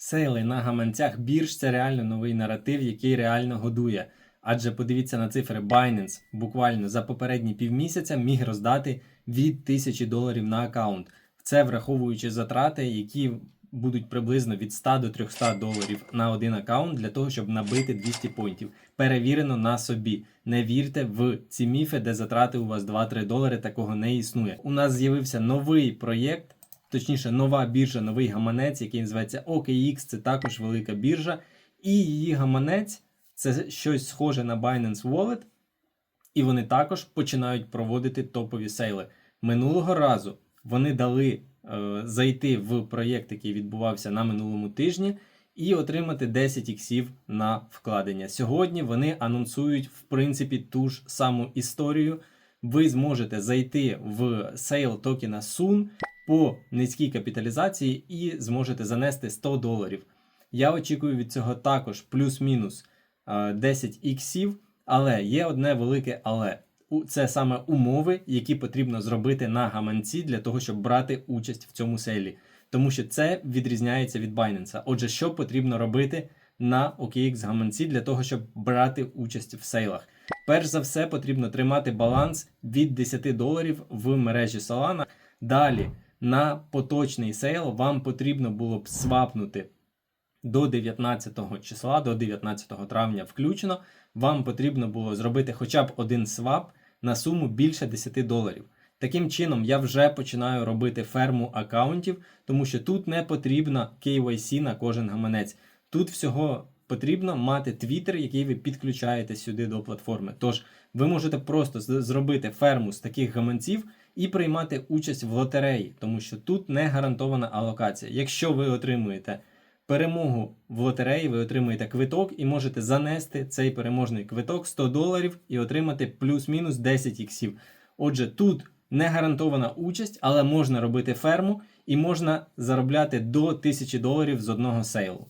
Сейли на гаманцях бірж це реально новий наратив, який реально годує. Адже подивіться на цифри Binance буквально за попередні півмісяця міг роздати від 1000 доларів на аккаунт. Це враховуючи затрати, які будуть приблизно від 100 до 300 доларів на один аккаунт для того, щоб набити 200 поінтів. Перевірено на собі. Не вірте в ці міфи, де затрати у вас 2-3 долари, такого не існує. У нас з'явився новий проєкт, точніше, нова біржа, новий гаманець, який називається OKX, це також велика біржа. І її гаманець це щось схоже на Binance Wallet, і вони також починають проводити топові сейли. Минулого разу вони дали е, зайти в проєкт, який відбувався на минулому тижні, і отримати 10 іксів на вкладення. Сьогодні вони анонсують в принципі ту ж саму історію. Ви зможете зайти в сейл токена SUN по низькій капіталізації і зможете занести 100 доларів. Я очікую від цього також плюс-мінус е, 10 іксів, але є одне велике але. Це саме умови, які потрібно зробити на гаманці для того, щоб брати участь в цьому сейлі. Тому що це відрізняється від Binance. Отже, що потрібно робити на OKX гаманці для того, щоб брати участь в сейлах? Перш за все, потрібно тримати баланс від 10 доларів в мережі Solana. Далі на поточний сейл вам потрібно було б свапнути до 19 числа, до 19 травня включно, вам потрібно було зробити хоча б один свап на суму більше 10 доларів. Таким чином, я вже починаю робити ферму аккаунтів, тому що тут не потрібно KYC на кожен гаманець. Тут всього потрібно мати Twitter, який ви підключаєте сюди до платформи. Тож ви можете просто зробити ферму з таких гаманців і приймати участь в лотереї, тому що тут не гарантована алокація. Якщо ви отримуєте перемогу в лотереї, ви отримуєте квиток і можете занести цей переможний квиток 100 доларів і отримати плюс-мінус 10 іксів. Отже, тут не гарантована участь, але можна робити ферму і можна заробляти до 1000 доларів з одного сейлу.